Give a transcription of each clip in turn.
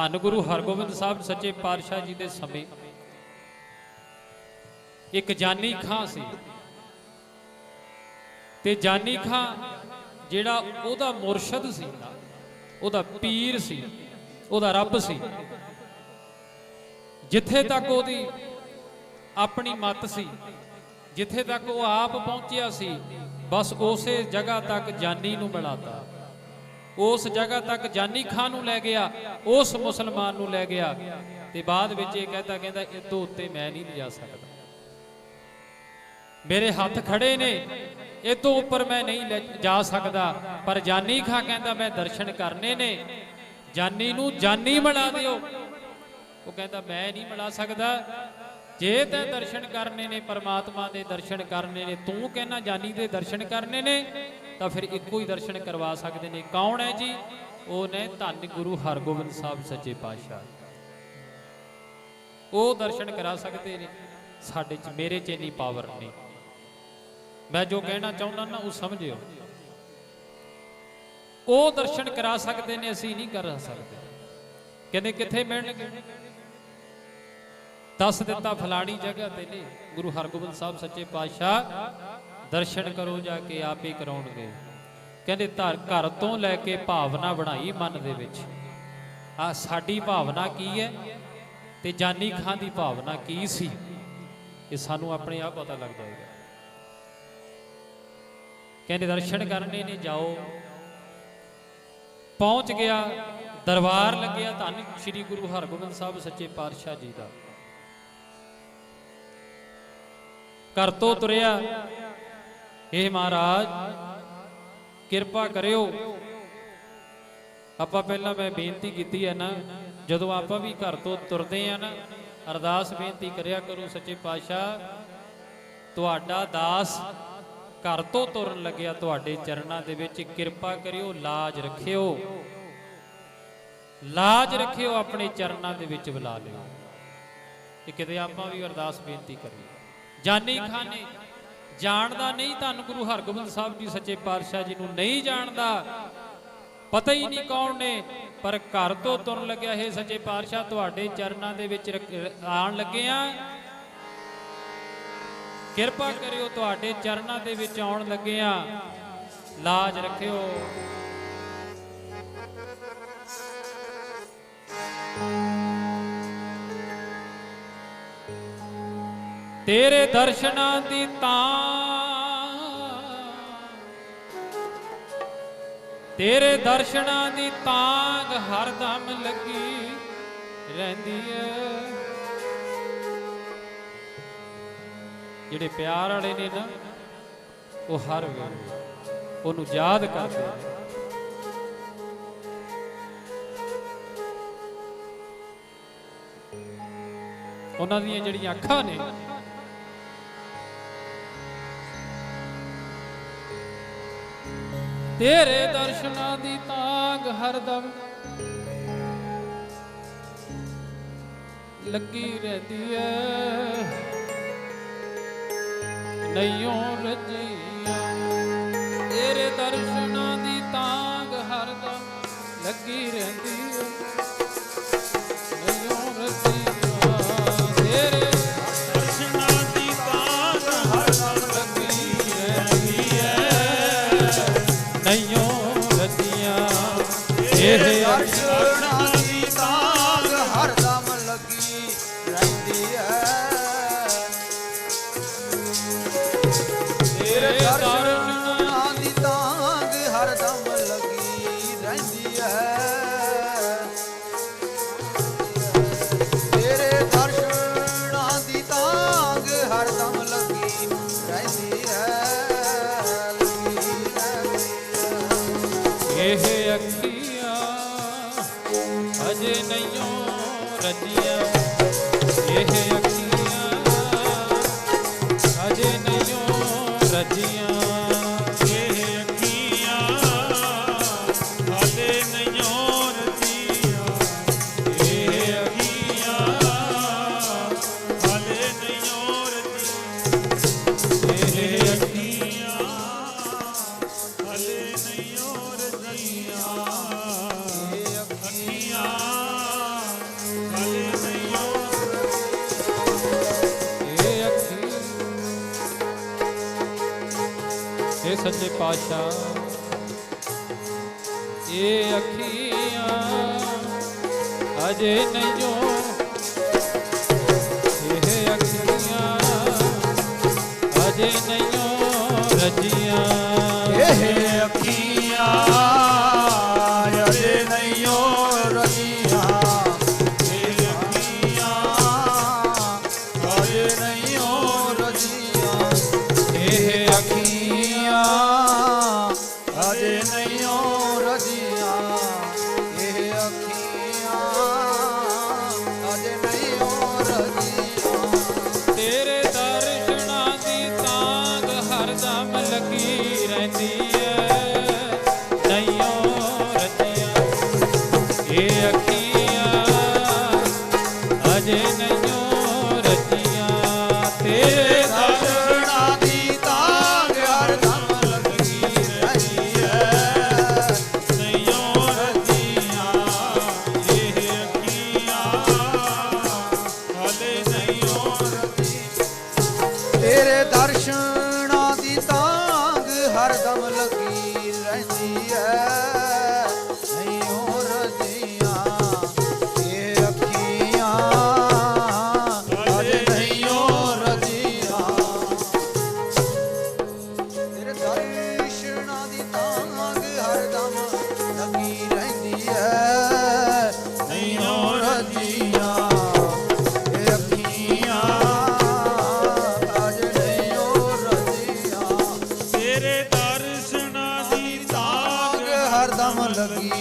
ਧੰਨ ਗੁਰੂ ਹਰਗੋਬਿੰਦ ਸਾਹਿਬ ਸੱਚੇ ਪਾਤਸ਼ਾਹ ਜੀ ਦੇ ਸਮੇਂ। ਇੱਕ ਜਾਨੀ ਖਾਂ ਸੀ। ਤੇ ਜਾਨੀ ਖਾਂ ਜਿਹੜਾ ਉਹਦਾ ਮੁਰਸ਼ਦ ਸੀ, ਉਹਦਾ ਪੀਰ ਸੀ, ਉਹਦਾ ਰੱਬ ਸੀ। ਜਿੱਥੇ ਤੱਕ ਉਹਦੀ ਆਪਣੀ ਮਤ ਸੀ, ਜਿੱਥੇ ਤੱਕ ਉਹ ਆਪ ਪਹੁੰਚਿਆ ਸੀ, ਬਸ ਉਸੇ ਜਗ੍ਹਾ ਤੱਕ ਜਾਨੀ ਨੂੰ ਮਿਲਾਤਾ। ਉਸ ਜਗ੍ਹਾ ਤੱਕ ਜਾਨੀ ਖਾਨ ਨੂੰ ਲੈ ਗਿਆ, ਉਸ ਮੁਸਲਮਾਨ ਨੂੰ ਲੈ ਗਿਆ ਤੇ ਬਾਅਦ ਵਿੱਚ ਇਹ ਕਹਿੰਦਾ ਕਹਿੰਦਾ ਇਹ ਤੋਂ ਉੱਤੇ ਮੈਂ ਨਹੀਂ ਜਾ ਸਕਦਾ। ਮੇਰੇ ਹੱਥ ਖੜੇ ਨੇ ਇਹ ਤੋਂ ਉੱਪਰ ਮੈਂ ਨਹੀਂ ਜਾ ਸਕਦਾ, ਪਰ ਜਾਨੀ ਖਾਂ ਕਹਿੰਦਾ, ਮੈਂ ਦਰਸ਼ਨ ਕਰਨੇ ਨੇ। ਜਾਨੀ ਨੂੰ ਜਾਨੀ ਬਣਾ ਦਿਓ। ਉਹ ਕਹਿੰਦਾ, ਮੈਂ ਨਹੀਂ ਬਣਾ ਸਕਦਾ। ਜੇ ਤੈਂ ਦਰਸ਼ਨ ਕਰਨੇ ਨੇ, ਪਰਮਾਤਮਾ ਦੇ ਦਰਸ਼ਨ ਕਰਨੇ ਨੇ, ਤੂੰ ਕਹਿੰਦਾ, ਜਾਨੀ ਦੇ ਦਰਸ਼ਨ ਕਰਨੇ ਨੇ। ਤਾਂ ਫਿਰ ਇੱਕੋ ਹੀ ਦਰਸ਼ਨ ਕਰਵਾ ਸਕਦੇ ਨੇ। ਕੌਣ ਹੈ ਜੀ? ਉਹ ਨੇ ਧੰਨ ਗੁਰੂ ਹਰਗੋਬਿੰਦ ਸਾਹਿਬ ਸੱਚੇ ਪਾਤਸ਼ਾਹ। ਉਹ ਦਰਸ਼ਨ ਕਰਾ ਸਕਦੇ ਨੇ। ਸਾਡੇ ਚ ਮੇਰੇ ਚ ਇੰਨੀ ਪਾਵਰ ਨਹੀਂ। ਮੈਂ ਜੋ ਕਹਿਣਾ ਚਾਹੁੰਦਾ ਨਾ, ਉਹ ਸਮਝਿਓ। ਉਹ ਦਰਸ਼ਨ ਕਰਾ ਸਕਦੇ ਨੇ, ਅਸੀਂ ਨਹੀਂ ਕਰ ਸਕਦੇ। ਕਹਿੰਦੇ ਕਿੱਥੇ ਮਿਲਣਗੇ ਦੱਸ ਦਿੱਤਾ ਫਲਾਣੀ ਜਗ੍ਹਾ ਤੇ ਨੇ, ਗੁਰੂ ਹਰਗੋਬਿੰਦ ਸਾਹਿਬ ਸੱਚੇ ਪਾਤਸ਼ਾਹ। ਦਰਸ਼ਨ ਕਰੋ ਜਾ ਕੇ ਆਪ ਹੀ ਕਰਾਉਣਗੇ। ਕਹਿੰਦੇ ਧਰ ਘਰ ਤੋਂ ਲੈ ਕੇ ਭਾਵਨਾ ਬਣਾਈ ਮਨ ਦੇ ਵਿੱਚ। ਆ ਸਾਡੀ ਭਾਵਨਾ ਕੀ ਹੈ? ਤੇ ਜਾਨੀ ਖਾਂ ਦੀ ਭਾਵਨਾ ਕੀ ਸੀ? ਇਹ ਸਾਨੂੰ ਆਪਣੇ ਆਪ ਪਤਾ ਲੱਗ ਜਾਏਗਾ। ਕਹਿੰਦੇ ਦਰਸ਼ਨ ਕਰਨੇ ਨੇ ਜਾਓ। ਪਹੁੰਚ ਗਿਆ, ਦਰਬਾਰ ਲੱਗਿਆ ਧੰਨ ਸ੍ਰੀ ਗੁਰੂ ਹਰਗੋਬਿੰਦ ਸਾਹਿਬ ਸੱਚੇ ਪਾਤਸ਼ਾਹ ਜੀ ਦਾ। ਘਰ ਤੋਂ ਤੁਰਿਆ ਇਹ ਮਹਾਰਾਜ, ਕਿਰਪਾ ਕਰਿਓ। ਆਪਾਂ ਪਹਿਲਾਂ ਮੈਂ ਬੇਨਤੀ ਕੀਤੀ ਹੈ ਨਾ, ਜਦੋਂ ਆਪਾਂ ਵੀ ਘਰ ਤੋਂ ਤੁਰਦੇ ਆ ਨਾ, ਅਰਦਾਸ ਬੇਨਤੀ ਕਰਿਆ ਕਰੋ ਸੱਚੇ ਪਾਤਸ਼ਾਹ, ਤੁਹਾਡਾ ਦਾਸ ਘਰ ਤੋਂ ਤੁਰਨ ਲੱਗਿਆ ਤੁਹਾਡੇ ਚਰਨਾਂ ਦੇ ਵਿੱਚ, ਕਿਰਪਾ ਕਰਿਓ, ਲਾਜ ਰੱਖਿਓ। ਲਾਜ ਰੱਖਿਓ, ਆਪਣੇ ਚਰਨਾਂ ਦੇ ਵਿੱਚ ਬੁਲਾ ਲਿਓ। ਇਹ ਕਿਤੇ ਆਪਾਂ ਵੀ ਅਰਦਾਸ ਬੇਨਤੀ ਕਰੀਏ। ਜਾਨੀ ਖਾਨ। ਜਾਣਦਾ ਨਹੀਂ ਧੰਨ ਗੁਰੂ ਹਰਗੋਬਿੰਦ ਸਾਹਿਬ ਜੀ ਸੱਚੇ ਪਾਤਸ਼ਾਹ ਜੀ ਨੂੰ ਨਹੀਂ ਜਾਣਦਾ। ਪਤਾ ਹੀ ਨਹੀਂ ਕੌਣ ਨੇ, ਪਰ ਘਰ ਤੋਂ ਤੁਰਨ ਲੱਗਿਆ ਇਹ ਸੱਚੇ ਪਾਤਸ਼ਾਹ, ਤੁਹਾਡੇ ਚਰਨਾਂ ਦੇ ਵਿੱਚ ਰੱਖ- ਆਉਣ ਲੱਗੇ ਆ। ਕਿਰਪਾ ਕਰਿਓ, ਤੁਹਾਡੇ ਚਰਨਾਂ ਦੇ ਵਿੱਚ ਆਉਣ ਲੱਗੇ ਆ। ਲਾਜ ਰੱਖਿਓ। ਤੇਰੇ ਦਰਸ਼ਨਾਂ ਦੀ ਤਾਂ ਤੇਰੇ ਦਰਸ਼ਨਾਂ ਦੀ ਤਾਂਗ ਹਰਦਮ ਲੱਗੀ ਰਹਿੰਦੀ ਏ। ਜਿਹੜੇ ਪਿਆਰ ਵਾਲੇ ਨੇ ਨਾ, ਉਹ ਹਰ ਵੇਲੇ ਉਹਨੂੰ ਯਾਦ ਕਰਦੇ ਨੇ। ਉਹਨਾਂ ਦੀਆਂ ਜਿਹੜੀਆਂ ਅੱਖਾਂ ਨੇ ਤੇਰੇ ਦਰਸ਼ਨਾਂ ਦੀ ਤਾਂਗ ਹਰਦਮ ਲੱਗੀ ਰਹਦੀ ਐ। ਨਈਓ ਰਜੀਆਂ, ਤੇਰੇ ਦਰਸ਼ਨਾਂ ਦੀ ਤਾਂਗ ਹਰਦਮ ਲੱਗੀ ਰਹਿੰਦੀ ਇਹ ਅੱਖੀਆਂ ਅਜੇ ਨਹੀਂ ਰੱਜੀਆਂ ਇਹ ਸੱਚੇ ਪਾਤਸ਼ਾਹ। ਇਹ ਅੱਖੀਆਂ ਅਜੇ ਨਹੀਂਓ ਇਹ ਅੱਖੀਆਂ ਅਜੇ ਨਹੀਂਓ ਰਜੀਆਂ। ਇਹ ਅੱਖੀਆਂ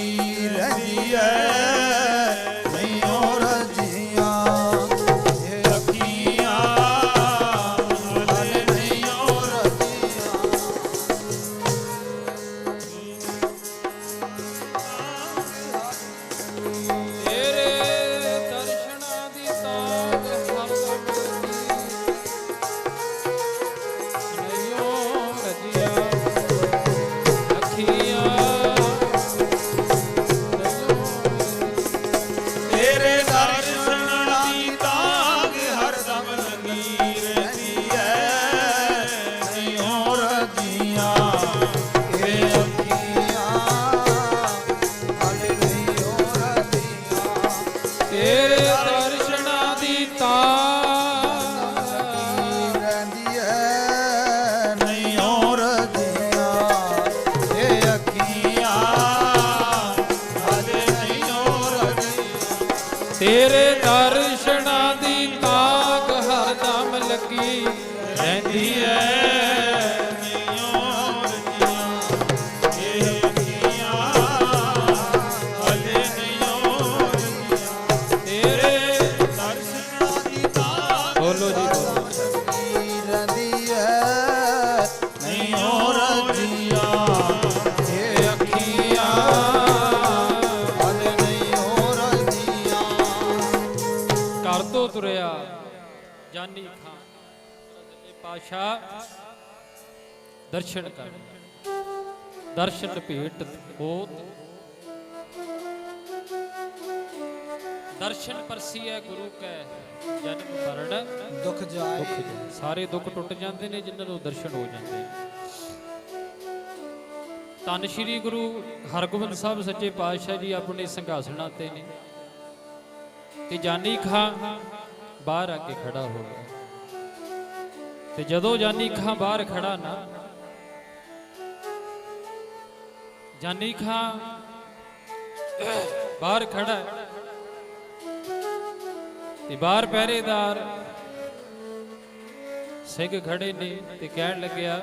ਲੱਗੀ ਪਾਸ਼ਾ ਦਰਸ਼ਨ ਕਰ। ਦਰਸ਼ਨ ਭੇਟ ਹੋਤ। ਦਰਸ਼ਨ ਪਰਸੀਐ ਗੁਰੂ ਕੈ ਜਨਮ ਮਰਨ। ਦੁੱਖ ਜਾਏ। ਸਾਰੇ ਦੁੱਖ ਟੁੱਟ ਜਾਂਦੇ ਨੇ ਜਿਨ੍ਹਾਂ ਨੂੰ ਦਰਸ਼ਨ ਹੋ ਜਾਂਦੇ ਨੇ। ਧੰਨ ਸ਼੍ਰੀ ਗੁਰੂ ਹਰਗੋਬਿੰਦ ਸਾਹਿਬ ਸੱਚੇ ਪਾਤਸ਼ਾਹ ਜੀ ਆਪਣੇ ਸਿੰਘਾਸਣਾਂ ਤੇ ਨੇ। ਤੇ ਜਾਨੀ ਖਾਂ ਬਾਹਰ ਆ ਕੇ ਖੜਾ ਹੋ ਗਿਆ। ਤੇ ਜਦੋਂ ਜਾਨੀ ਖਾਂ ਬਾਹਰ ਖੜਾ ਨਾ, ਜਾਨੀ ਖਾਂ ਬਾਹਰ ਖੜਾ, ਤੇ ਬਾਹਰ ਪਹਿਰੇਦਾਰ ਸਿੰਘ ਖੜੇ ਨੇ ਤੇ ਕਹਿਣ ਲੱਗਿਆ,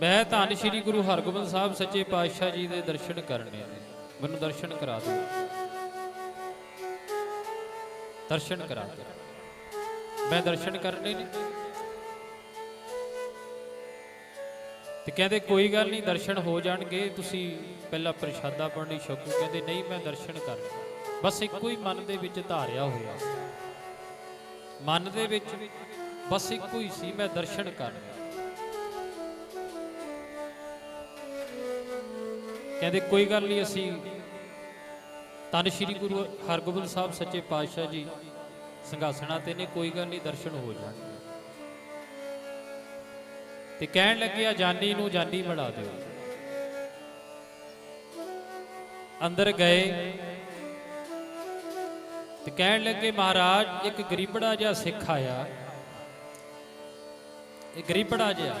ਮੈਂ ਧੰਨ ਸ਼੍ਰੀ ਗੁਰੂ ਹਰਗੋਬਿੰਦ ਸਾਹਿਬ ਸੱਚੇ ਪਾਤਸ਼ਾਹ ਜੀ ਦੇ ਦਰਸ਼ਨ ਕਰਨੇ ਨੇ ਮੈਨੂੰ ਦਰਸ਼ਨ ਕਰਾ ਦਿਓ। ਦਰਸ਼ਨ ਕਰਾ ਦਿਓ ਮੈਂ ਦਰਸ਼ਨ ਕਰਨੇ ਨੇ ਤੇ ਕਹਿੰਦੇ, ਕੋਈ ਗੱਲ ਨਹੀਂ, ਦਰਸ਼ਨ ਹੋ ਜਾਣਗੇ। ਤੁਸੀਂ ਪਹਿਲਾਂ ਪ੍ਰਸ਼ਾਦਾ ਪਾਣੀ ਛਕੋ। ਕਹਿੰਦੇ, ਨਹੀਂ, ਮੈਂ ਦਰਸ਼ਨ ਕਰਨਾ ਬਸ ਇੱਕੋ ਹੀ ਮਨ ਦੇ ਵਿੱਚ ਧਾਰਿਆ ਹੋਇਆ। ਮਨ ਦੇ ਵਿੱਚ ਬਸ ਇੱਕੋ ਹੀ ਸੀ, ਮੈਂ ਦਰਸ਼ਨ ਕਰਨਾ ਕਹਿੰਦੇ, ਕੋਈ ਗੱਲ ਨਹੀਂ, ਅਸੀਂ ਤਨ ਸ਼੍ਰੀ ਗੁਰੂ ਹਰਗੋਬਿੰਦ ਸਾਹਿਬ ਸੱਚੇ ਪਾਤਸ਼ਾਹ ਜੀ ਸੰਘਾਸ਼ਣਾ ਤੇ ਨੇ ਕੋਈ ਗੱਲ ਨਹੀਂ, ਦਰਸ਼ਨ ਹੋ ਜਾਣਗੇ ਤੇ ਕਹਿਣ ਲੱਗਿਆ ਜਾਨੀ ਨੂੰ ਜਾਨੀ ਮਿਲਾ ਦਿਓ। ਅੰਦਰ ਗਏ। ਤੇ ਕਹਿਣ ਲੱਗੇ, ਮਹਾਰਾਜ, ਇੱਕ ਗਰੀਬੜਾ ਜਿਹਾ ਸਿੱਖ ਆਇਆ। ਇਹ ਗਰੀਬੜਾ ਜਿਹਾ।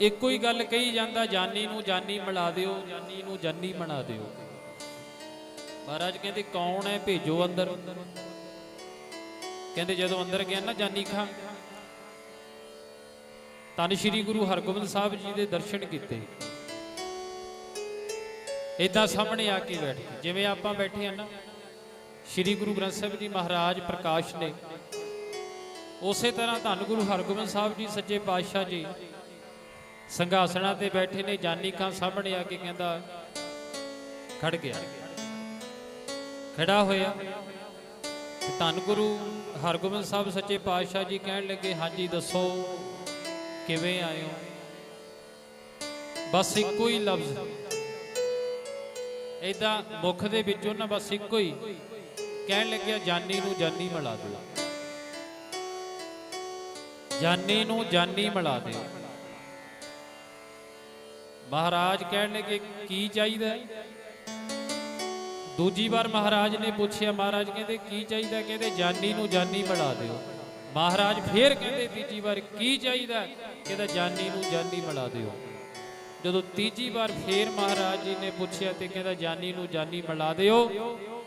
ਇੱਕੋ ਹੀ ਗੱਲ ਕਹੀ ਜਾਂਦਾ, ਜਾਨੀ ਨੂੰ ਜਾਨੀ ਮਿਲਾ ਦਿਓ, ਜਾਨੀ ਨੂੰ ਜਾਨੀ ਬਣਾ ਦਿਓ। ਮਹਾਰਾਜ ਕਹਿੰਦੇ, ਕੌਣ ਹੈ ਭੇਜੋ ਅੰਦਰ? ਕਹਿੰਦੇ, ਜਦੋਂ ਅੰਦਰ ਗਿਆ ਨਾ ਜਾਨੀ ਖਾਂ। ਤਨ ਸ਼੍ਰੀ ਗੁਰੂ ਹਰਗੋਬਿੰਦ ਸਾਹਿਬ ਜੀ ਦੇ ਦਰਸ਼ਨ ਕੀਤੇ। ਇਦਾਂ ਸਾਹਮਣੇ ਆ ਕੇ ਬੈਠ। ਗਏ ਜਿਵੇਂ ਆਪਾਂ ਬੈਠੇ ਆ ਨਾ, ਸ਼੍ਰੀ ਗੁਰੂ ਗ੍ਰੰਥ ਸਾਹਿਬ ਜੀ ਮਹਾਰਾਜ ਪ੍ਰਕਾਸ਼ ਨੇ। ਉਸੇ ਤਰ੍ਹਾਂ ਧੰਨ ਗੁਰੂ ਹਰਗੋਬਿੰਦ ਸਾਹਿਬ ਜੀ ਸੱਚੇ ਪਾਤਸ਼ਾਹ ਜੀ ਸੰਘਾਸਣਾ ਤੇ ਬੈਠੇ ਨੇ। ਜਾਨੀ ਖਾਂ ਸਾਹਮਣੇ ਆ ਕੇ ਕਹਿੰਦਾ, ਖੜ ਗਿਆ। ਖੜਾ ਹੋਇਆ। ਧੰਨ ਗੁਰੂ ਹਰਗੋਬਿੰਦ ਸਾਹਿਬ ਸੱਚੇ ਪਾਤਸ਼ਾਹ ਜੀ ਕਹਿਣ ਲੱਗੇ, ਹਾਂਜੀ ਦੱਸੋ, ਕਿਵੇਂ ਆਇਓ ਬਸ ਇੱਕੋ ਹੀ ਲਫ਼ਜ਼। ਇਦਾਂ ਮੁਖ ਦੇ ਵਿੱਚੋਂ ਨਾ ਬਸ ਇੱਕੋ ਹੀ। ਕਹਿਣ ਲੱਗਿਆ, ਜਾਨੀ ਨੂੰ ਜਾਨੀ ਮਿਲਾ ਦਿਓ ਜਾਨੀ ਨੂੰ ਜਾਨੀ ਮਿਲਾ ਦਿਓ ਮਹਾਰਾਜ ਕਹਿਣ ਲੱਗੇ, ਕੀ ਚਾਹੀਦਾ? ਦੂਜੀ ਵਾਰ ਮਹਾਰਾਜ ਨੇ ਪੁੱਛਿਆ, ਮਹਾਰਾਜ ਕਹਿੰਦੇ, ਕੀ ਚਾਹੀਦਾ? ਕਹਿੰਦੇ, ਜਾਨੀ ਨੂੰ ਜਾਨੀ ਮਿਲਾ ਦਿਓ। ਮਹਾਰਾਜ ਫੇਰ ਕਹਿੰਦੇ, ਤੀਜੀ ਵਾਰ, ਕੀ ਚਾਹੀਦਾ? ਕਹਿੰਦਾ, ਜਾਨੀ ਨੂੰ ਜਾਨੀ ਮਿਲਾ ਦਿਓ। ਜਦੋਂ ਤੀਜੀ ਵਾਰ ਫੇਰ ਮਹਾਰਾਜ ਜੀ ਨੇ ਪੁੱਛਿਆ ਤੇ ਕਹਿੰਦਾ, ਜਾਨੀ ਨੂੰ ਜਾਨੀ ਮਿਲਾ ਦਿਓ।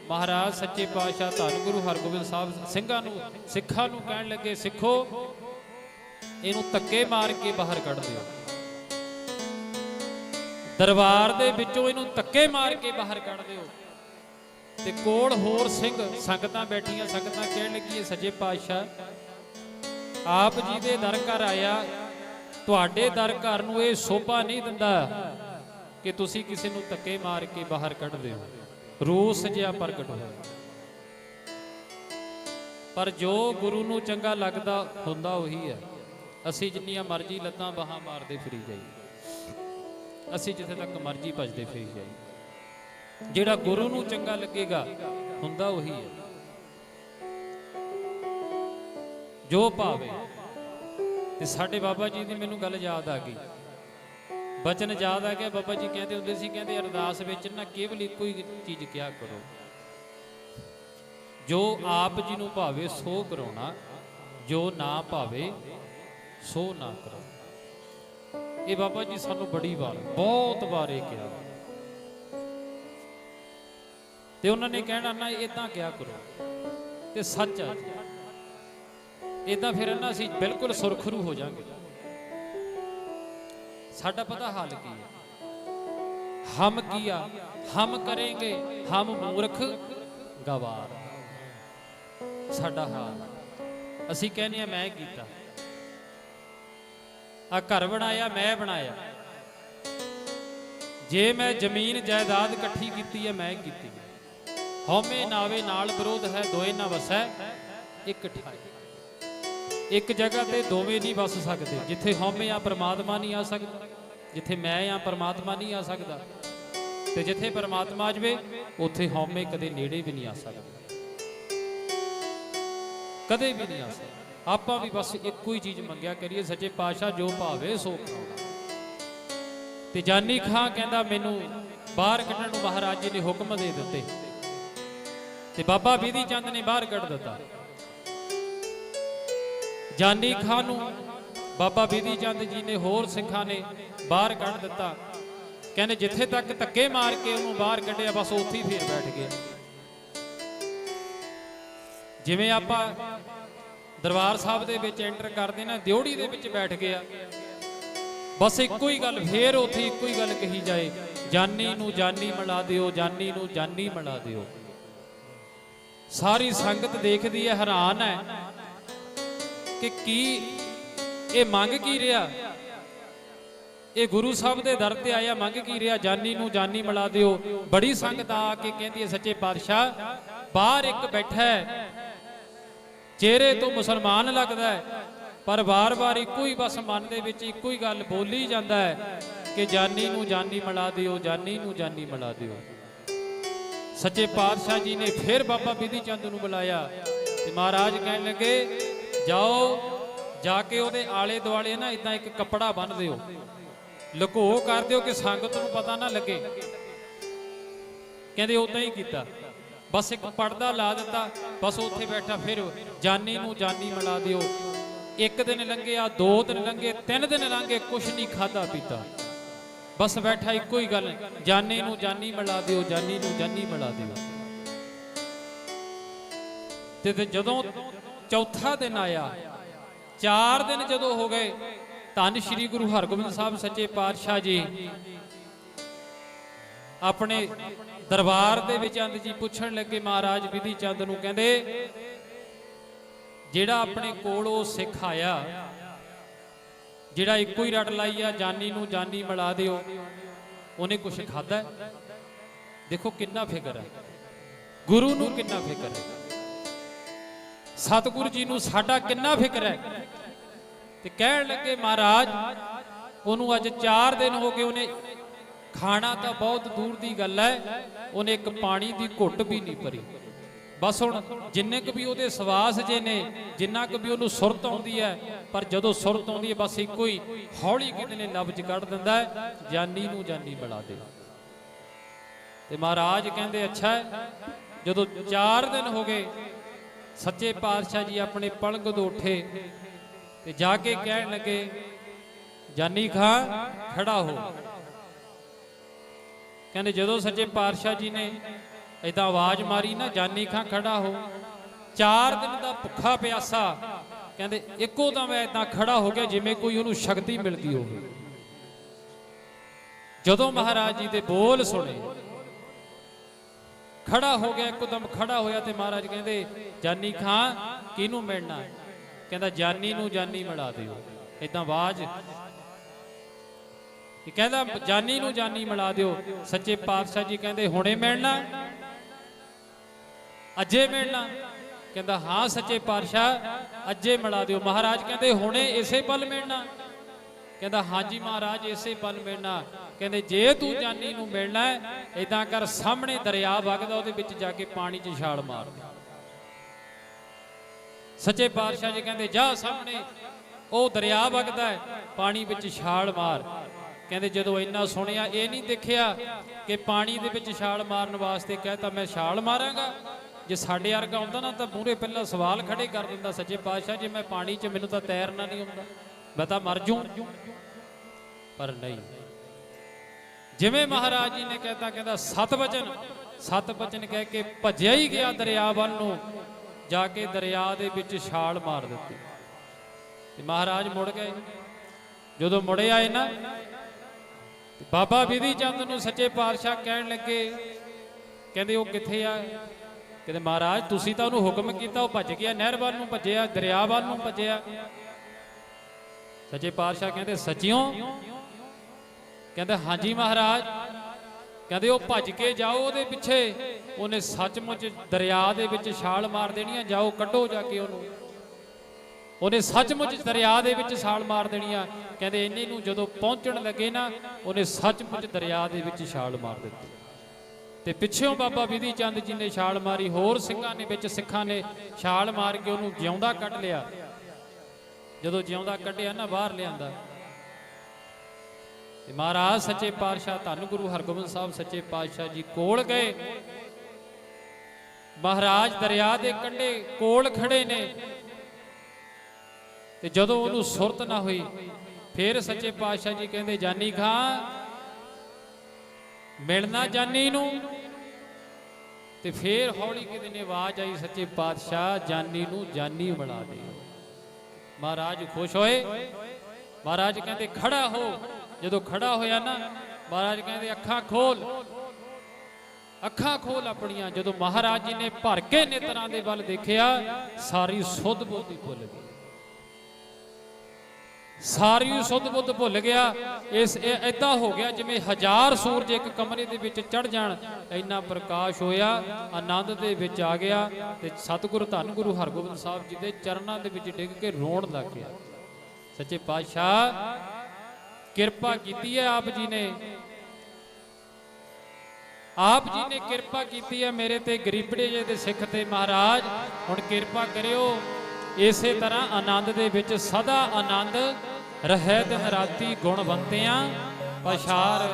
ਮਹਾਰਾਜ ਸੱਚੇ ਪਾਤਸ਼ਾਹ ਧੰਨ ਗੁਰੂ ਹਰਗੋਬਿੰਦ ਸਾਹਿਬ ਸਿੰਘਾਂ ਨੂੰ, ਸਿੱਖਾਂ ਨੂੰ ਕਹਿਣ ਲੱਗੇ, ਸਿੱਖੋ, ਇਹਨੂੰ ਧੱਕੇ ਮਾਰ ਕੇ ਬਾਹਰ ਕੱਢ ਦਿਓ। ਦਰਬਾਰ ਦੇ ਵਿੱਚੋਂ ਇਹਨੂੰ ਧੱਕੇ ਮਾਰ ਕੇ ਬਾਹਰ ਕੱਢ ਦਿਓ। ਤੇ ਕੋਲ ਹੋਰ ਸਿੰਘ ਸੰਗਤਾਂ ਬੈਠੀਆਂ, ਸੰਗਤਾਂ ਕਹਿਣ ਲੱਗੀਏ ਸੱਜੇ ਪਾਤਸ਼ਾਹ, ਆਪ ਜੀ ਦੇ ਦਰ ਘਰ ਆਇਆ, ਤੁਹਾਡੇ ਦਰ ਘਰ ਨੂੰ ਇਹ ਸੋਭਾ ਨਹੀਂ ਦਿੰਦਾ ਕਿ ਤੁਸੀਂ ਕਿਸੇ ਨੂੰ ਧੱਕੇ ਮਾਰ ਕੇ ਬਾਹਰ ਕੱਢ ਦਿਓ। ਰੋਸ ਜਿਹਾ ਪ੍ਰਗਟ ਹੋਇਆ। ਪਰ ਜੋ ਗੁਰੂ ਨੂੰ ਚੰਗਾ ਲੱਗਦਾ, ਹੁੰਦਾ ਉਹੀ ਹੈ। ਅਸੀਂ ਜਿੰਨੀਆਂ ਮਰਜ਼ੀ ਲੱਤਾਂ ਬਾਹਾਂ ਮਾਰਦੇ ਫਰੀ ਜਾਈਏ। ਅਸੀਂ ਜਿੱਥੇ ਤੱਕ ਮਰਜ਼ੀ ਭਜਦੇ ਫਰੀ ਜਾਈਏ। ਜਿਹੜਾ ਗੁਰੂ ਨੂੰ ਚੰਗਾ ਲੱਗੇਗਾ, ਹੁੰਦਾ ਉਹੀ ਹੈ। ਜੋ ਭਾਵੇ। ਤੇ ਸਾਡੇ ਬਾਬਾ ਜੀ ਦੀ ਮੈਨੂੰ ਗੱਲ ਯਾਦ ਆ ਗਈ। ਬਚਨ ਯਾਦ ਆ ਗਿਆ, ਬਾਬਾ ਜੀ ਕਹਿੰਦੇ ਹੁੰਦੇ ਸੀ, ਕਹਿੰਦੇ ਅਰਦਾਸ ਵਿੱਚ ਨਾ ਕੇਵਲ ਇੱਕੋ ਹੀ ਚੀਜ਼ ਕਿਹਾ ਕਰੋ। ਜੋ ਆਪ ਜੀ ਨੂੰ ਭਾਵੇ, ਸੋ ਕਰਾਉਣਾ। ਜੋ ਨਾ ਭਾਵੇ, ਸੋ ਨਾ ਕਰਾਉਣਾ। ਇਹ ਬਾਬਾ ਜੀ ਸਾਨੂੰ ਬੜੀ ਵਾਰ, ਬਹੁਤ ਵਾਰ ਇਹ ਕਿਹਾ। ਤੇ ਉਹਨਾਂ ਨੇ ਕਹਿਣਾ, ਨਾ ਇਦਾਂ ਕਿਹਾ ਕਰੋ? ਤੇ ਸੱਚ ਆ ਜੀ। ਇਦਾਂ ਫਿਰ ਨਾ ਅਸੀਂ ਬਿਲਕੁਲ ਸੁਰਖਰੂ ਹੋ ਜਾਾਂਗੇ। ਸਾਡਾ ਪਤਾ ਹਾਲ ਕੀ ਹੈ ਹਮ ਕੀਆ, ਹਮ ਕरेंगे ਹਮ ਮੂਰਖ ਗਵਾਰ। ਸਾਡਾ ਹਾਲ ਅਸੀਂ ਕਹਿੰਦੇ ਆ, ਮੈਂ ਕੀਤਾ। ਆ ਘਰ ਬਣਾਇਆ, ਮੈਂ ਬਣਾਇਆ। ਜੇ ਮੈਂ ਜ਼ਮੀਨ ਜਾਇਦਾਦ ਇਕੱਠੀ ਕੀਤੀ ਹੈ ਮੈਂ ਕੀਤੀ ਹਉਮੈ ਨਾਵੇ ਨਾਲ ਵਿਰੋਧ ਹੈ, ਦੋਏ ਨਾ ਵਸੈ, ਇੱਕ ਠਾਈ ਇੱਕ ਜਗ੍ਹਾ ਤੇ ਦੋਵੇਂ ਨਹੀਂ ਵਸ ਸਕਦੇ, ਜਿੱਥੇ ਹਉਮੈ ਆ ਪਰਮਾਤਮਾ ਨਹੀਂ ਆ ਸਕਦਾ, ਜਿੱਥੇ ਮੈਂ ਆ ਪਰਮਾਤਮਾ ਨਹੀਂ ਆ ਸਕਦਾ, ਤੇ ਜਿੱਥੇ ਪਰਮਾਤਮਾ ਆ ਜਵੇ, ਉੱਥੇ ਹਉਮੈ ਕਦੇ ਨੇੜੇ ਵੀ ਨਹੀਂ ਆ ਸਕਦਾ। ਕਦੇ ਵੀ ਨਹੀਂ ਆ ਸਕਦਾ। ਆਪਾਂ ਵੀ ਬਸ ਇੱਕੋ ਹੀ ਚੀਜ਼ ਮੰਗਿਆ ਕਰੀਏ, ਸੱਚੇ ਪਾਤਸ਼ਾਹ ਜੋ ਭਾਵੇ ਸੋ ਕਰਾਉਣਾ ਤੇ ਜਾਨੀ ਖਾਂ ਕਹਿੰਦਾ ਮੈਨੂੰ ਬਾਹਰ ਕੱਢਣ ਨੂੰ ਮਹਾਰਾਜ ਜੀ ਨੇ ਹੁਕਮ ਦੇ ਦਿੱਤੇ। ਤੇ ਬਾਬਾ ਬੀਦੀ ਚੰਦ ਨੇ ਬਾਹਰ ਕੱਢ ਦਿੱਤਾ। ਜਾਨੀ ਖਾਨ ਨੂੰ ਬਾਬਾ ਬੀਦੀ ਚੰਦ ਜੀ ਨੇ ਹੋਰ ਸਿੱਖਾਂ ਨੇ ਬਾਹਰ ਕੱਢ ਦਿੱਤਾ। ਕਹਿੰਦੇ ਜਿੱਥੇ ਤੱਕ ਧੱਕੇ ਮਾਰ ਕੇ ਉਹਨੂੰ ਬਾਹਰ ਕੱਢਿਆ, ਬਸ ਉੱਥੇ ਹੀ ਫੇਰ ਬੈਠ ਗਿਆ ਜਿਵੇਂ ਆਪਾਂ ਦਰਬਾਰ ਸਾਹਿਬ ਦੇ ਵਿੱਚ ਐਂਟਰ ਕਰਦੇ ਨਾ ਦਿਉੜੀ ਦੇ ਵਿੱਚ ਬੈਠ ਗਿਆ ਬਸ ਇੱਕੋ ਹੀ ਗੱਲ, ਫੇਰ ਉੱਥੇ ਇੱਕੋ ਹੀ ਗੱਲ ਕਹੀ ਜਾਏ, ਜਾਨੀ ਨੂੰ ਜਾਨੀ ਮਿਲਾ ਦਿਓ, ਜਾਨੀ ਨੂੰ ਜਾਨੀ ਮਿਲਾ ਦਿਓ। ਸਾਰੀ ਸੰਗਤ ਦੇਖਦੀ ਹੈ, ਹੈਰਾਨ ਹੈ ਕਿ ਕੀ ਇਹ ਮੰਗ ਕੀ ਰਿਹਾ? ਇਹ ਗੁਰੂ ਸਾਹਿਬ ਦੇ ਦਰ ਤੇ ਆਇਆ ਮੰਗ ਕੀ ਰਿਹਾ? ਜਾਨੀ ਨੂੰ ਜਾਨੀ ਮਿਲਾ ਦਿਓ। ਬੜੀ ਸੰਗਤ ਆ ਕੇ ਕਹਿੰਦੀ ਹੈ, ਸੱਚੇ ਪਾਤਸ਼ਾਹ, ਬਾਹਰ ਇੱਕ ਬੈਠਾ ਹੈ, ਚਿਹਰੇ ਤੋਂ ਮੁਸਲਮਾਨ ਲੱਗਦਾ ਹੈ, ਪਰ ਵਾਰ-ਵਾਰ ਇੱਕੋ ਹੀ ਬਸ ਮਨ ਦੇ ਵਿੱਚ ਇੱਕੋ ਹੀ ਗੱਲ ਬੋਲੀ ਜਾਂਦਾ ਹੈ ਕਿ ਜਾਨੀ ਨੂੰ ਜਾਨੀ ਮਿਲਾ ਦਿਓ, ਜਾਨੀ ਨੂੰ ਜਾਨੀ ਮਿਲਾ ਦਿਓ। ਸੱਚੇ ਪਾਤਸ਼ਾਹ ਜੀ ਨੇ ਫਿਰ ਬਾਬਾ ਬਿਧੀ ਚੰਦ ਨੂੰ ਬੁਲਾਇਆ ਤੇ ਮਹਾਰਾਜ ਕਹਿਣ ਲੱਗੇ, ਜਾਓ, ਜਾ ਕੇ ਉਹਦੇ ਆਲੇ ਦੁਆਲੇ ਨਾ ਇਦਾਂ ਇੱਕ ਕੱਪੜਾ ਬੰਨ੍ਹ ਦਿਓ। ਲੁਕੋ ਕਰ ਦਿਓ ਕਿ ਸੰਗਤ ਨੂੰ ਪਤਾ ਨਾ ਲੱਗੇ। ਕਹਿੰਦੇ ਉਦਾਂ ਹੀ ਕੀਤਾ। ਬਸ ਇੱਕ ਪਰਦਾ ਲਾ ਦਿੱਤਾ, ਬਸ ਉੱਥੇ ਬੈਠਾ, ਫਿਰ ਜਾਨੀ ਨੂੰ ਜਾਨੀ ਮਿਲਾ ਦਿਓ। ਇੱਕ ਦਿਨ ਲੰਘਿਆ ਦੋ ਦਿਨ ਲੰਘੇ, ਤਿੰਨ ਦਿਨ ਲੰਘੇ, ਕੁਛ ਨਹੀਂ ਖਾਦਾ ਪੀਤਾ। ਬਸ ਬੈਠਾ ਇੱਕੋ ਹੀ ਗੱਲ, ਜਾਨੀ ਨੂੰ ਜਾਨੀ ਮਿਲਾ ਦਿਓ, ਜਾਨੀ ਨੂੰ ਜਾਨੀ ਮਿਲਾ ਦਿਓ। ਤੇ ਫਿਰ ਜਦੋਂ ਚੌਥਾ ਦਿਨ ਆਇਆ, ਚਾਰ ਦਿਨ ਜਦੋਂ ਹੋ ਗਏ, ਧੰਨ ਸ਼੍ਰੀ ਗੁਰੂ ਹਰਗੋਬਿੰਦ ਸਾਹਿਬ ਸੱਚੇ ਪਾਤਸ਼ਾਹ ਜੀ ਆਪਣੇ ਦਰਬਾਰ ਦੇ ਵਿੱਚ ਅੰਦ ਜੀ ਪੁੱਛਣ ਲੱਗੇ, ਮਹਾਰਾਜ ਵਿਧੀ ਚੰਦ ਨੂੰ ਕਹਿੰਦੇ, ਜਿਹੜਾ ਆਪਣੇ ਕੋਲ ਉਹ ਸਿੱਖ ਆਇਆ ਜਿਹੜਾ ਇੱਕੋ ਹੀ ਰਟ ਲਾਈ ਆ, ਜਾਨੀ ਨੂੰ ਜਾਨੀ ਮਿਲਾ ਦਿਓ, ਉਹਨੇ ਕੁਝ ਖਾਦਾ ਦੇਖੋ ਕਿੰਨਾ ਫਿਕਰ ਹੈ। ਗੁਰੂ ਨੂੰ ਕਿੰਨਾ ਫਿਕਰ ਹੈ। ਸਤਿਗੁਰੂ ਜੀ ਨੂੰ ਸਾਡਾ ਕਿੰਨਾ ਫਿਕਰ ਹੈ। ਤੇ ਕਹਿਣ ਲੱਗੇ, ਮਹਾਰਾਜ, ਉਹਨੂੰ ਅੱਜ 4 ਦਿਨ ਹੋ ਗਏ ਉਹਨੇ ਖਾਣਾ ਤਾਂ ਬਹੁਤ ਦੂਰ ਦੀ ਗੱਲ ਹੈ, ਉਹਨੇ ਇੱਕ ਪਾਣੀ ਦੀ ਘੁੱਟ ਵੀ ਨਹੀਂ ਭਰੀ। ਬਸ ਹੁਣ ਜਿੰਨੇ ਕੁ ਵੀ ਉਹਦੇ ਸਵਾਸ ਜੇ ਨੇ, ਜਿੰਨਾ ਕੁ ਵੀ ਉਹਨੂੰ ਸੁਰਤ ਆਉਂਦੀ ਹੈ, ਪਰ ਜਦੋਂ ਸੁਰਤ ਆਉਂਦੀ ਹੈ, ਬਸ ਇੱਕੋ ਹੀ ਹੌਲੀ ਕਿਤੇ ਨੇ ਲਫ਼ਜ਼ ਕੱਢ ਦਿੰਦਾ ਹੈ, ਜਾਨੀ ਨੂੰ ਜਾਨੀ ਬਣਾ ਦੇ। ਤੇ ਮਹਾਰਾਜ ਕਹਿੰਦੇ, ਅੱਛਾ ਜਦੋਂ 4 ਦਿਨ ਹੋ ਗਏ, ਸੱਚੇ ਪਾਤਸ਼ਾਹ ਜੀ ਆਪਣੇ ਪਲੰਗ ਤੋਂ ਉੱਠੇ ਤੇ ਜਾ ਕੇ ਕਹਿਣ ਲੱਗੇ, ਜਾਨੀ ਖਾਂ, ਖੜਾ ਹੋ। ਕਹਿੰਦੇ, ਜਦੋਂ ਸੱਚੇ ਪਾਤਸ਼ਾਹ ਜੀ ਨੇ ਏਦਾਂ ਆਵਾਜ਼ ਮਾਰੀ ਨਾ, ਜਾਨੀ ਖਾਂ ਖੜਾ ਹੋ। ਚਾਰ ਦਿਨ ਦਾ ਭੁੱਖਾ ਪਿਆਸਾ, ਕਹਿੰਦੇ ਇੱਕੋ ਦਮ ਏਦਾਂ ਖੜਾ ਹੋ ਗਿਆ ਜਿਵੇਂ ਕੋਈ ਉਹਨੂੰ ਸ਼ਕਤੀ ਮਿਲਦੀ ਹੋਵੇ। ਜਦੋਂ ਮਹਾਰਾਜ ਜੀ ਦੇ ਬੋਲ ਸੁਣੇ, ਖੜਾ ਹੋ ਗਿਆ ਇੱਕਦਮ ਖੜਾ ਹੋਇਆ ਤੇ ਮਹਾਰਾਜ ਕਹਿੰਦੇ, ਜਾਨੀ ਖਾਂ, ਕਿਹਨੂੰ ਮਿਲਣਾ? ਕਹਿੰਦਾ, ਜਾਨੀ ਨੂੰ ਜਾਨੀ ਮਿਲਾ ਦਿਓ। ਏਦਾਂ ਆਵਾਜ਼ ਇਹ ਕਹਿੰਦਾ, ਜਾਨੀ ਨੂੰ ਜਾਨੀ ਮਿਲਾ ਦਿਓ। ਸੱਚੇ ਪਾਤਸ਼ਾਹ ਜੀ ਕਹਿੰਦੇ, ਹੁਣੇ ਮਿਲਣਾ? ਅੱਜੇ ਮਿਲਣਾ ਕਹਿੰਦਾ, ਹਾਂ ਸੱਚੇ ਪਾਤਸ਼ਾਹ, ਅੱਜੇ ਮਿਲਾ ਦਿਓ। ਮਹਾਰਾਜ ਕਹਿੰਦੇ, ਹੁਣੇ ਇਸੇ ਪਲ ਮਿਲਣਾ। ਕਹਿੰਦਾ, ਹਾਂਜੀ ਮਹਾਰਾਜ, ਇਸੇ ਪਲ ਮਿਲਣਾ। ਕਹਿੰਦੇ, ਜੇ ਤੂੰ ਜਾਨੀ ਨੂੰ ਮਿਲਣਾ ਹੈ ਇਦਾਂ ਕਰ, ਸਾਹਮਣੇ ਦਰਿਆ ਵਗਦਾ, ਉਹਦੇ ਵਿੱਚ ਜਾ ਕੇ ਪਾਣੀ 'ਚ ਛਾਲ ਮਾਰ ਦੇ। ਸੱਚੇ ਪਾਤਸ਼ਾਹ ਜੀ ਕਹਿੰਦੇ, ਜਾ ਸਾਹਮਣੇ, ਉਹ ਦਰਿਆ ਵਗਦਾ ਹੈ, ਪਾਣੀ ਵਿੱਚ ਛਾਲ ਮਾਰ। ਕਹਿੰਦੇ, ਜਦੋਂ ਇੰਨਾ ਸੁਣਿਆ, ਇਹ ਨਹੀਂ ਦੇਖਿਆ ਕਿ ਪਾਣੀ ਦੇ ਵਿੱਚ ਛਾਲ ਮਾਰਨ ਵਾਸਤੇ ਕਹਤਾ, ਮੈਂ ਛਾਲ ਮਾਰਾਂਗਾ? ਜੇ ਸਾਡੇ ਵਰਗਾ ਆਉਂਦਾ ਨਾ ਤਾਂ ਮੂਰੇ ਪਹਿਲਾਂ ਸਵਾਲ ਖੜੇ ਕਰ ਦਿੰਦਾ, ਸੱਚੇ ਪਾਤਸ਼ਾਹ ਜੇ, ਮੈਂ ਪਾਣੀ 'ਚ ਮੈਨੂੰ ਤਾਂ ਤੈਰਨਾ ਨਹੀਂ ਆਉਂਦਾ। ਮੈਂ ਤਾਂ ਮਰ ਜੂ। ਪਰ ਨਹੀਂ। ਜਿਵੇਂ ਮਹਾਰਾਜ ਜੀ ਨੇ ਕਹਿਤਾ, ਕਹਿੰਦਾ, ਸਤ ਵਚਨ ਸਤ ਵਚਨ ਕਹਿ ਕੇ ਭੱਜਿਆ ਹੀ ਗਿਆ ਦਰਿਆ ਵੱਲ ਨੂੰ। ਜਾ ਕੇ ਦਰਿਆ ਦੇ ਵਿੱਚ ਛਾਲ ਮਾਰ ਦਿੱਤੀ। ਤੇ ਮਹਾਰਾਜ ਮੁੜ ਗਏ। ਜਦੋਂ ਮੁੜੇ ਆਏ ਨਾ ਬਾਬਾ ਵਿਧੀ ਚੰਦ ਨੂੰ ਸੱਚੇ ਪਾਤਸ਼ਾਹ ਕਹਿਣ ਲੱਗੇ, ਕਹਿੰਦੇ, ਉਹ ਕਿੱਥੇ ਆ? ਕਹਿੰਦੇ ਮਹਾਰਾਜ, ਤੁਸੀਂ ਤਾਂ ਉਹਨੂੰ ਹੁਕਮ ਕੀਤਾ, ਉਹ ਭੱਜ ਗਿਆ, ਨਹਿਰ ਵੱਲ ਨੂੰ ਭੱਜਿਆ, ਦਰਿਆ ਵੱਲ ਨੂੰ ਭੱਜਿਆ। ਸੱਚੇ ਪਾਤਸ਼ਾਹ ਕਹਿੰਦੇ, ਸੱਚਿਓ? ਕਹਿੰਦੇ, ਹਾਂਜੀ ਮਹਾਰਾਜ। ਕਹਿੰਦੇ, ਉਹ ਭੱਜ ਕੇ ਜਾਓ ਉਹਦੇ ਪਿੱਛੇ। ਉਹਨੇ ਸੱਚਮੁੱਚ ਦਰਿਆ ਦੇ ਵਿੱਚ ਛਾਲ ਮਾਰ ਦੇਣੀ ਆ, ਜਾਓ ਕੱਢੋ ਜਾ ਕੇ ਉਹਨੂੰ। ਉਹਨੇ ਸੱਚਮੁੱਚ ਦਰਿਆ ਦੇ ਵਿੱਚ ਛਾਲ ਮਾਰ ਦੇਣੀ ਆ। ਕਹਿੰਦੇ, ਇੰਨੇ ਨੂੰ ਜਦੋਂ ਪਹੁੰਚਣ ਲੱਗੇ ਨਾ, ਉਹਨੇ ਸੱਚਮੁੱਚ ਦਰਿਆ ਦੇ ਵਿੱਚ ਛਾਲ ਮਾਰ ਦਿੱਤੀ। ਤੇ ਪਿੱਛੋਂ ਬਾਬਾ ਵਿਧੀ ਚੰਦ ਜੀ ਨੇ ਛਾਲ ਮਾਰੀ, ਹੋਰ ਸਿੰਘਾਂ ਨੇ ਵਿੱਚ ਸਿੱਖਾਂ ਨੇ ਛਾਲ ਮਾਰ ਕੇ ਉਹਨੂੰ ਜਿਉਂਦਾ ਕੱਢ ਲਿਆ। ਜਦੋਂ ਜਿਉਂਦਾ ਕੱਢਿਆ ਨਾ, ਬਾਹਰ ਲਿਆਂਦਾ। ਤੇ ਮਹਾਰਾਜ ਸੱਚੇ ਪਾਤਸ਼ਾਹ, ਧੰਨ ਗੁਰੂ ਹਰਗੋਬਿੰਦ ਸਾਹਿਬ ਸੱਚੇ ਪਾਤਸ਼ਾਹ ਜੀ ਕੋਲ ਗਏ। ਮਹਾਰਾਜ ਦਰਿਆ ਦੇ ਕੰਢੇ ਕੋਲ ਖੜੇ ਨੇ। ਤੇ ਜਦੋਂ ਉਹਨੂੰ ਸੁਰਤ ਨਾ ਹੋਈ, ਫਿਰ ਸੱਚੇ ਪਾਤਸ਼ਾਹ ਜੀ ਕਹਿੰਦੇ, ਜਾਨੀ ਖਾਂ ਮਿਲਣਾ ਜਾਨੀ ਨੂੰ। ਤੇ ਫੇਰ ਹੌਲੀ ਕਿਤੇ ਨੇ ਆਵਾਜ਼ ਆਈ, ਸੱਚੇ ਪਾਤਸ਼ਾਹ, ਜਾਨੀ ਨੂੰ ਜਾਨੀ ਬਣਾ ਦੇ ਮਹਾਰਾਜ ਖੁਸ਼ ਹੋਏ। ਮਹਾਰਾਜ ਕਹਿੰਦੇ, ਖੜਾ ਹੋ। ਜਦੋਂ ਖੜਾ ਹੋਇਆ ਨਾ, ਮਹਾਰਾਜ ਕਹਿੰਦੇ, ਅੱਖਾਂ ਖੋਲ। ਅੱਖਾਂ ਖੋਲ ਆਪਣੀਆਂ। ਜਦੋਂ ਮਹਾਰਾਜ ਜੀ ਨੇ ਭਰ ਕੇ ਨੇਤਰਾਂ ਦੇ ਵੱਲ ਦੇਖਿਆ, ਸਾਰੀ ਸੁੱਧ ਬੁੱਧ ਭੁੱਲ ਗਈ। ਸਾਰੀ ਸੁੱਧ ਬੁੱਧ ਭੁੱਲ ਗਿਆ। ਇਸ ਐਦਾਂ ਹੋ ਗਿਆ ਜਿਵੇਂ ਹਜ਼ਾਰ ਸੂਰਜ ਇੱਕ ਕਮਰੇ ਦੇ ਵਿੱਚ ਚੜ ਜਾਣ, ਇੰਨਾ ਪ੍ਰਕਾਸ਼ ਹੋਇਆ, ਆਨੰਦ ਦੇ ਵਿੱਚ ਆ ਗਿਆ ਤੇ ਸਤਿਗੁਰੂ ਧੰਨ ਗੁਰੂ ਹਰਗੋਬਿੰਦ ਸਾਹਿਬ ਜੀ ਦੇ ਚਰਨਾਂ ਦੇ ਵਿੱਚ ਡਿੱਗ ਕੇ ਰੋਣ ਲੱਗ ਗਿਆ। ਸੱਚੇ ਪਾਤਸ਼ਾਹ, ਕਿਰਪਾ ਕੀਤੀ ਹੈ ਆਪ ਜੀ ਨੇ। ਆਪ ਜੀ ਨੇ ਕਿਰਪਾ ਕੀਤੀ ਹੈ ਮੇਰੇ ਤੇ ਗਰੀਬੜੇ ਜੇ ਦੇ ਸਿੱਖ ਤੇ ਮਹਾਰਾਜ, ਹੁਣ ਕਿਰਪਾ ਕਰਿਓ। ਇਸੇ ਤਰ੍ਹਾਂ ਆਨੰਦ ਦੇ ਵਿੱਚ ਸਦਾ ਆਨੰਦ ਰਹਿ ਦਿਨ ਰਾਤੀ ਗੁਣਵੰਤਿਆਂ ਪਛਾਰ